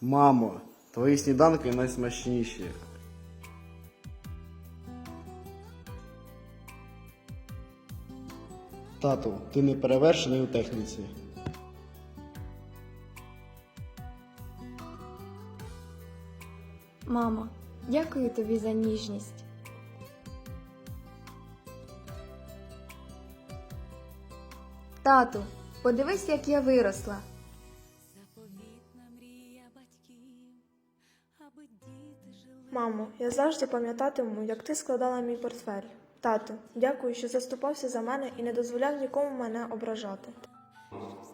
Мамо, твої сніданки найсмачніші. Тату, ти не перевершений у техніці. Мамо, дякую тобі за ніжність. Тату, подивись, як я виросла. Мамо, я завжди пам'ятатиму, як ти складала мій портфель. Тату, дякую, що заступався за мене і не дозволяв нікому мене ображати.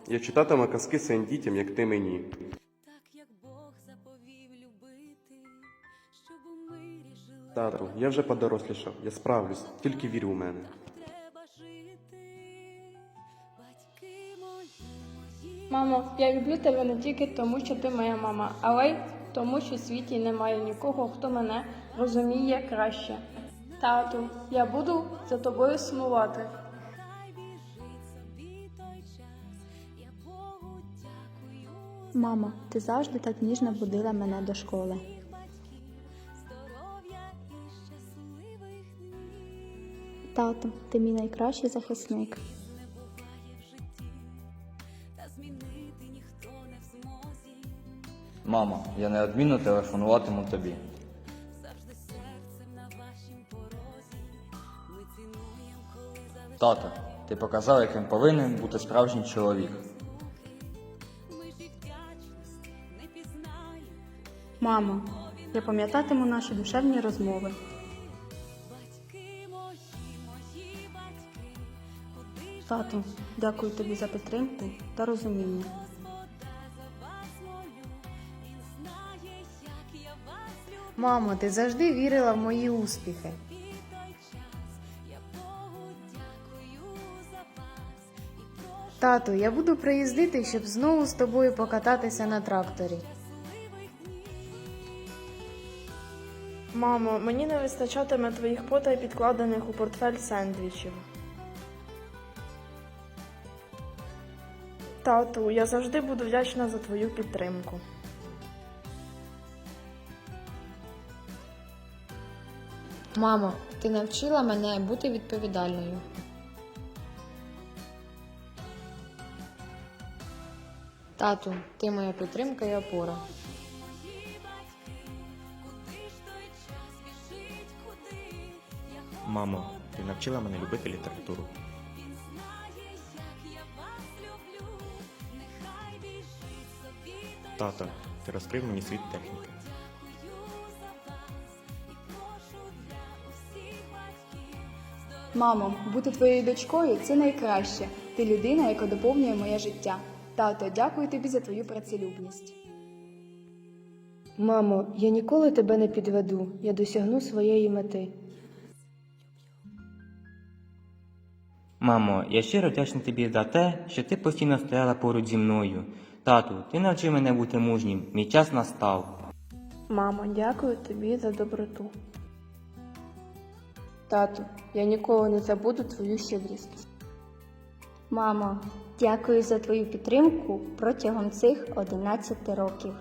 Я читатиму казки своїм дітям, як ти мені. Так як Бог заповів любити, щоб у мирі жили. Тату, я вже подорослішав, я справлюсь, тільки вір у мене. Мамо, я люблю тебе не тільки тому, що ти моя мама, але й тому, що в світі немає нікого, хто мене розуміє краще. Тату, я буду за тобою сумувати. Мамо, ти завжди так ніжно будила мене до школи. Тато, ти мій найкращий захисник. Змінити ніхто не в змозі. Мамо, я неодмінно телефонуватиму тобі. Завжди серцем на вашім порозі. Ми цінуємо, коли залишаємо. Тато, ти показав, яким повинен бути справжній чоловік. Ми ж і вдячності не пізнаємо. Мамо, я пам'ятатиму наші душевні розмови. Тату, дякую тобі за підтримку та розуміння. Мамо, ти завжди вірила в мої успіхи. Тату, я буду приїздити, щоб знову з тобою покататися на тракторі. Мамо, мені не вистачатиме твоїх потай підкладених у портфель сендвічів. Тату, я завжди буду вдячна за твою підтримку. Мамо, ти навчила мене бути відповідальною. Тату, ти моя підтримка і опора. Мої батьки, куди ж той час біжить, куди. Мамо, ти навчила мене любити літературу. Тато, ти розкрив мені світ техніки. дякую за вас і прошу для усіх батьків. Мамо, бути твоєю дочкою це найкраще. Ти людина, яка доповнює моє життя. Тато, дякую тобі за твою працелюбність. Мамо, я ніколи тебе не підведу, я досягну своєї мети. Мамо, я щиро вдячний тобі за те, що ти постійно стояла поруч зі мною. Тату, ти навчи мене бути мужнім. Мій час настав. Мамо, дякую тобі за доброту. Тату, я ніколи не забуду твою щедрість. Мамо, дякую за твою підтримку протягом цих 11 років.